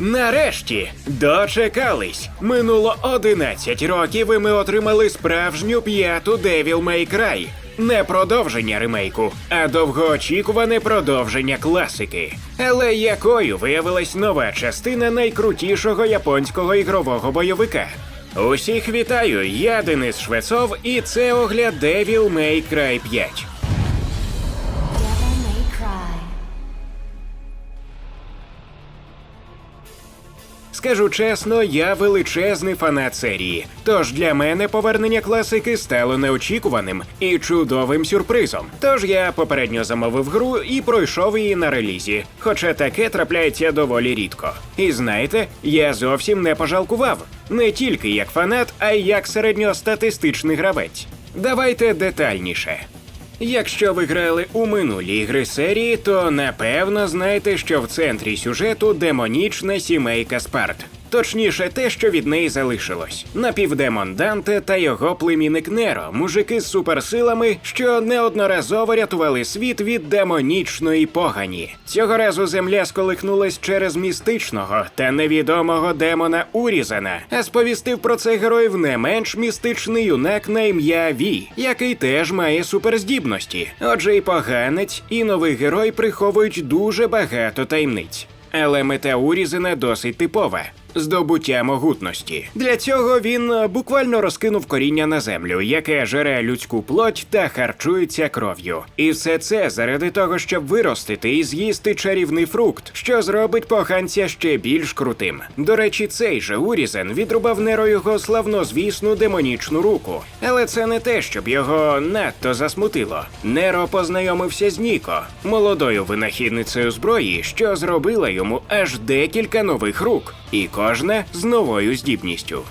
Нарешті дочекались. Минуло 11 років, і ми отримали справжню п'яту Devil May Cry. Не продовження ремейку, а довгоочікуване продовження класики. Але якою виявилась нова частина найкрутішого японського ігрового бойовика? Усіх вітаю! Я Денис Швецов, і це огляд Devil May Cry 5. Скажу чесно, я величезний фанат серії. Тож для мене повернення класики стало неочікуваним і чудовим сюрпризом. Тож я попередньо замовив гру і пройшов її на релізі. Хоча таке трапляється доволі рідко. І знаєте, я зовсім не пожалкував. Не тільки як фанат, а й як середньостатистичний гравець. Давайте детальніше. Якщо ви грали у минулі ігри серії, то напевно знаєте, що в центрі сюжету демонічна сімейка Спарт. Точніше, те, що від неї залишилось. Напівдемон Данте та його племінник Неро, мужики з суперсилами, що неодноразово рятували світ від демонічної погані. Цього разу земля сколихнулась через містичного та невідомого демона Урізана, а сповістив про це героїв не менш містичний юнак на ім'я Ві, який теж має суперздібності. Отже, і поганець, і новий герой приховують дуже багато таємниць. Але мета Урізена досить типова. Здобуття могутності. Для цього він е, буквально розкинув коріння на землю, яке жере людську плоть та харчується кров'ю. І все це заради того, щоб виростити і з'їсти чарівний фрукт, що зробить поганця ще більш крутим. До речі, цей же Урізен відрубав Неро його славнозвісну демонічну руку. Але це не те, щоб його надто засмутило. Неро познайомився з Ніко, молодою винахідницею зброї, що зробила йому аж декілька нових рук, і кожна з новою здібністю.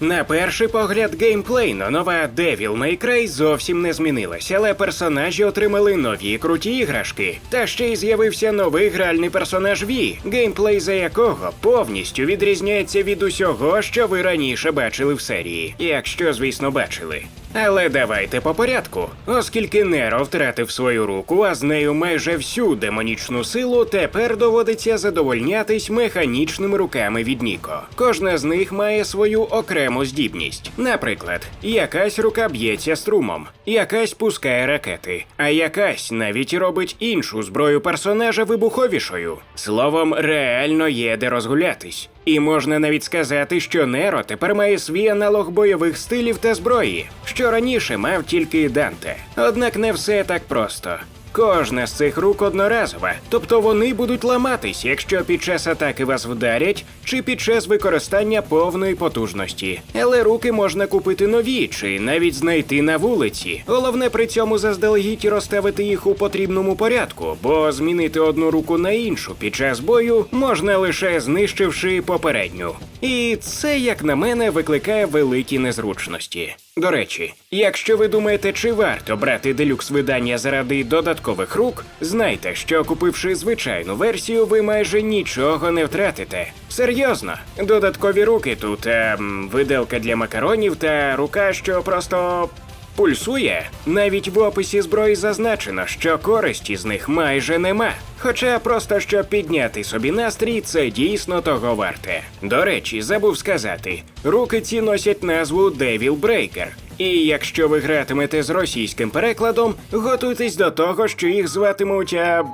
На перший погляд геймплейно нова Devil May Cry зовсім не змінилася, але персонажі отримали нові круті іграшки. Та ще й з'явився новий гральний персонаж Ві, геймплей за якого повністю відрізняється від усього, що ви раніше бачили в серії, якщо, звісно, бачили. Але давайте по порядку, оскільки Неро втратив свою руку, а з нею майже всю демонічну силу, тепер доводиться задовольнятись механічними руками від Ніко. Кожна з них має свою окрему здібність. Наприклад, якась рука б'ється струмом, якась пускає ракети, а якась навіть робить іншу зброю персонажа вибуховішою. Словом, реально є де розгулятись. І можна навіть сказати, що Неро тепер має свій аналог бойових стилів та зброї, що раніше мав тільки Данте. Однак не все так просто. Кожна з цих рук одноразова, тобто вони будуть ламатись, якщо під час атаки вас вдарять, чи під час використання повної потужності. Але руки можна купити нові, чи навіть знайти на вулиці. Головне при цьому заздалегідь розставити їх у потрібному порядку, бо змінити одну руку на іншу під час бою можна лише знищивши попередню. І це, як на мене, викликає великі незручності. До речі, якщо ви думаєте, чи варто брати делюкс видання заради додаткових рук, знайте, що купивши звичайну версію, ви майже нічого не втратите. Серйозно, додаткові руки тут ем, виделка для макаронів та рука, що просто пульсує. Навіть в описі зброї зазначено, що користі з них майже нема. Хоча просто щоб підняти собі настрій, це дійсно того варте. До речі, забув сказати, руки ці носять назву Devil Breaker. І якщо ви гратимете з російським перекладом, готуйтесь до того, що їх зватимуть а,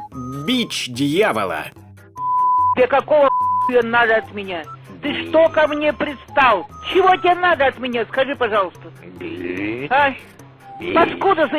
біч дьявола. Тебе какого хуя надо от меня? Ты что ко мне пристал? Чего тебе надо от меня? Скажи, пожалуйста. А? Откуда за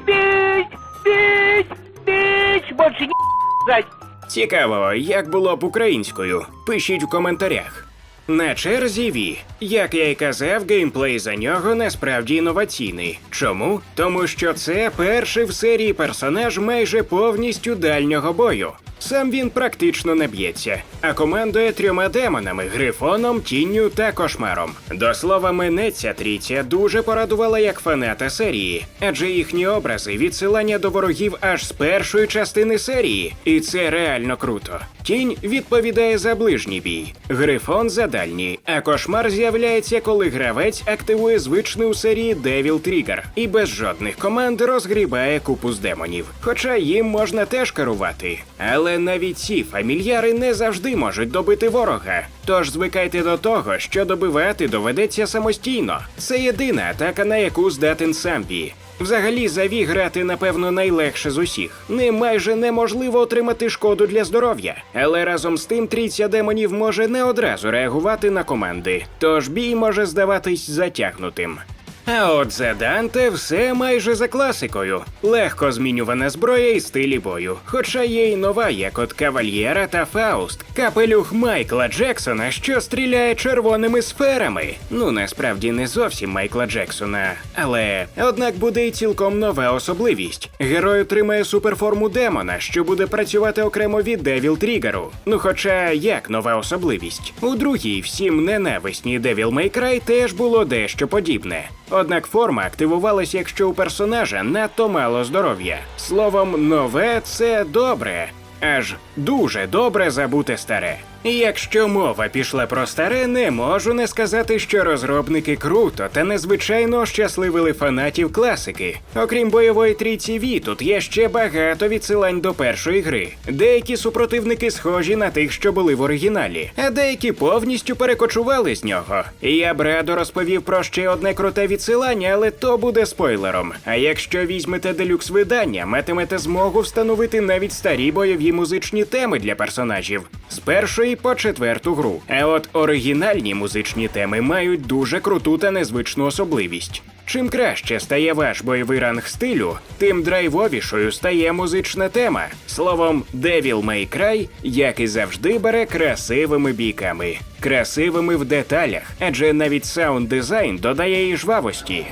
Бить! Бить! Бить! Больше не! Цікаво, як було б українською. Пишіть у коментарях. На черзі Ві. Як я й казав, геймплей за нього насправді інноваційний. Чому? Тому що це перший в серії персонаж майже повністю дальнього бою. Сам він практично не б'ється, а командує трьома демонами грифоном, тінню та кошмаром. До слова, мене ця трійця дуже порадувала як фаната серії, адже їхні образи відсилання до ворогів аж з першої частини серії, і це реально круто. Тінь відповідає за ближній бій, грифон за дальній, а кошмар з'являється, коли гравець активує звичний у серії Devil Trigger і без жодних команд розгрібає купу з демонів. Хоча їм можна теж керувати. Але навіть ці фамільяри не завжди можуть добити ворога. Тож звикайте до того, що добивати доведеться самостійно. Це єдина атака, на яку здатен Сампі. Взагалі, заві грати, напевно, найлегше з усіх. Ним майже неможливо отримати шкоду для здоров'я. Але разом з тим трійця демонів може не одразу реагувати на команди. Тож бій може здаватись затягнутим. А от за Данте все майже за класикою. Легко змінювана зброя і стилі бою. Хоча є й нова, як от Кавальєра та Фауст, капелюх Майкла Джексона, що стріляє червоними сферами. Ну насправді не зовсім Майкла Джексона, але однак буде й цілком нова особливість. Герой отримає суперформу демона, що буде працювати окремо від Девіл Трігеру. Ну хоча як нова особливість? У другій всім ненависній May Cry теж було дещо подібне. Однак форма активувалась, якщо у персонажа надто мало здоров'я. Словом, нове це добре. Аж дуже добре забути старе. Якщо мова пішла про старе, не можу не сказати, що розробники круто та незвичайно ощасливили фанатів класики. Окрім бойової трійці Ві, тут є ще багато відсилань до першої гри. Деякі супротивники схожі на тих, що були в оригіналі, а деякі повністю перекочували з нього. Я б радо розповів про ще одне круте відсилання, але то буде спойлером. А якщо візьмете делюкс видання, матимете змогу встановити навіть старі бойові музичні теми для персонажів з першої по четверту гру. А от оригінальні музичні теми мають дуже круту та незвичну особливість. Чим краще стає ваш бойовий ранг стилю, тим драйвовішою стає музична тема. Словом, Devil May Cry, як і завжди, бере красивими бійками, красивими в деталях, адже навіть саунд дизайн додає їй жвавості.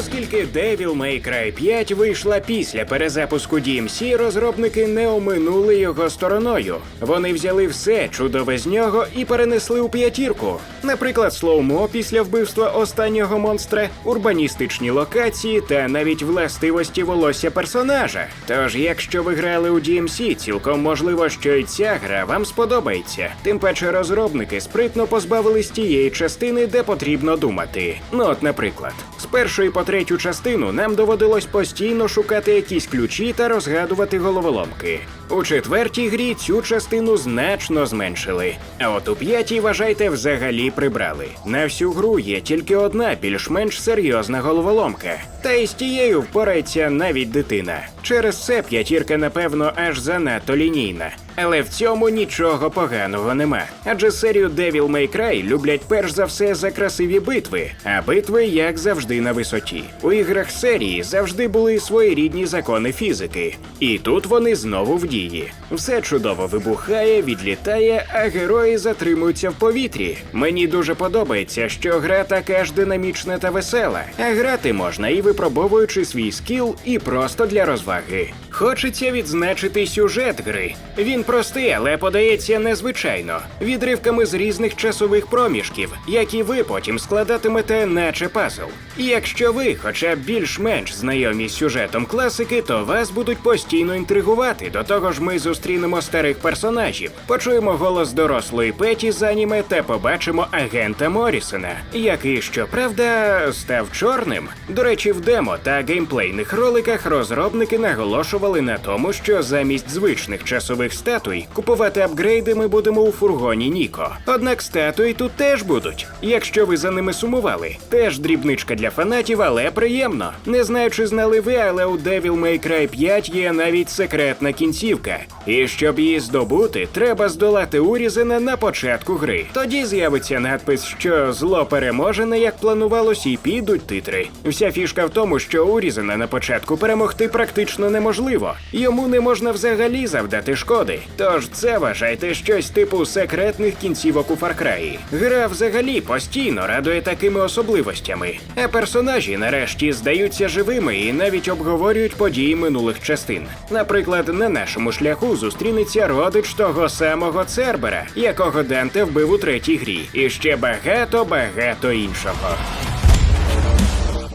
Оскільки Devil May Cry 5 вийшла після перезапуску DMC, розробники не оминули його стороною. Вони взяли все чудове з нього і перенесли у п'ятірку. Наприклад, слоумо після вбивства останнього монстра, урбаністичні локації та навіть властивості волосся персонажа. Тож, якщо ви грали у DMC, цілком можливо, що і ця гра вам сподобається. Тим паче розробники спритно позбавились тієї частини, де потрібно думати. Ну, от, наприклад, з першої по третю частину нам доводилось постійно шукати якісь ключі та розгадувати головоломки. У четвертій грі цю частину значно зменшили. А от у п'ятій, вважайте, взагалі прибрали. На всю гру є тільки одна більш-менш серйозна головоломка. Та й з тією впорається навіть дитина. Через це п'ятірка, напевно, аж занадто лінійна. Але в цьому нічого поганого нема. Адже серію Devil May Cry люблять перш за все за красиві битви, а битви, як завжди, на висоті. У іграх серії завжди були своєрідні закони фізики. І тут вони знову в дії. Все чудово вибухає, відлітає, а герої затримуються в повітрі. Мені дуже подобається, що гра така ж динамічна та весела, а грати можна і випробовуючи свій скіл, і просто для розваги. Хочеться відзначити сюжет гри. Він простий, але подається незвичайно, відривками з різних часових проміжків, які ви потім складатимете, наче пазл. І якщо ви, хоча б більш-менш знайомі з сюжетом класики, то вас будуть постійно інтригувати. До того ж, ми зустрінемо старих персонажів, почуємо голос дорослої Петі з аніме та побачимо агента Морісона, який, щоправда, став чорним. До речі, в демо та геймплейних роликах розробники наголошували на тому, що замість звичних часових статуй купувати апгрейди ми будемо у фургоні Ніко. Однак статуї тут теж будуть, якщо ви за ними сумували. Теж дрібничка для фанатів, але приємно. Не знаю, чи знали ви, але у Devil May Cry 5 є навіть секретна кінцівка. І щоб її здобути, треба здолати Урізена на початку гри. Тоді з'явиться надпис, що зло переможене, як планувалось, і підуть титри. Вся фішка в тому, що Урізена на початку перемогти практично неможливо. Йому не можна взагалі завдати шкоди. Тож це вважайте щось типу секретних кінцівок у Cry. Гра взагалі постійно радує такими особливостями. А персонажі нарешті здаються живими і навіть обговорюють події минулих частин. Наприклад, на нашому шляху зустрінеться родич того самого Цербера, якого Данте вбив у третій грі, і ще багато багато іншого.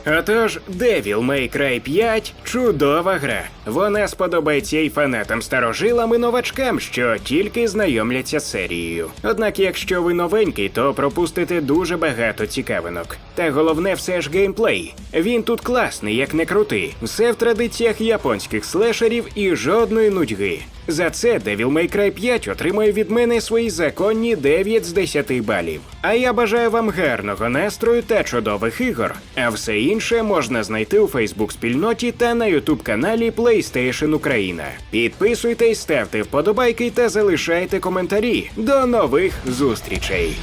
Отож, Devil May Cry 5 – чудова гра. Вона сподобається і фанатам старожилам і новачкам, що тільки знайомляться з серією. Однак, якщо ви новенький, то пропустите дуже багато цікавинок. Та головне все ж геймплей. Він тут класний, як не крути. Все в традиціях японських слешерів і жодної нудьги. За це Devil May Cry 5 отримує від мене свої законні 9 з 10 балів. А я бажаю вам гарного настрою та чудових ігор. А все інше можна знайти у Фейсбук спільноті та на Ютуб каналі PlayStation Україна. Підписуйтесь, ставте вподобайки та залишайте коментарі. До нових зустрічей!